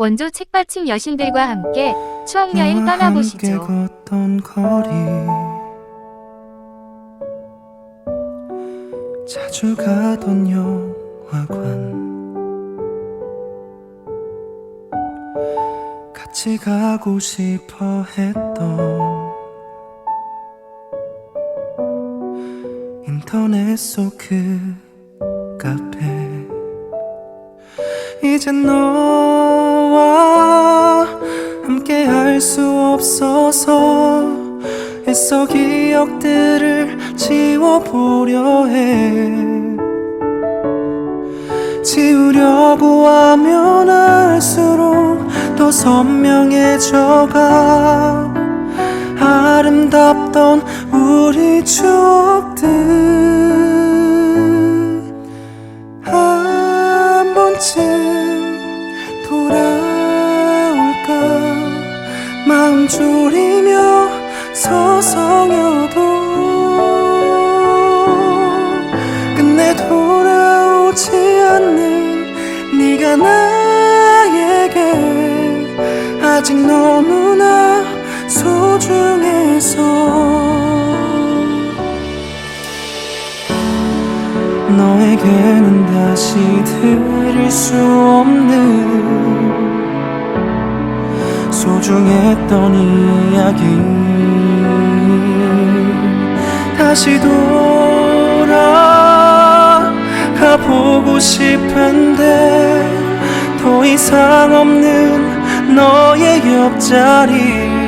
원조 책받침 여신들과 함께 추억여행 떠나보시죠. 걷던 거리. 자주 가던 영화관. 같이 가고 싶어 했던 인터넷 속 그 카페. 이젠 너 애써 기억들을 지워보려 해. 지우려고 하면 할수록 더 선명해져가. 아름답던 우리 추억들. 한 번쯤 돌아올까? 마음 졸이며 서성여도 끝내 돌아오지 않는 네가 나에게 아직 너무나 소중해서 너에게는 다시 들을 수 없는 소중했던 이야기 다시 돌아가 보고 싶은데 더 이상 없는 너의 옆자리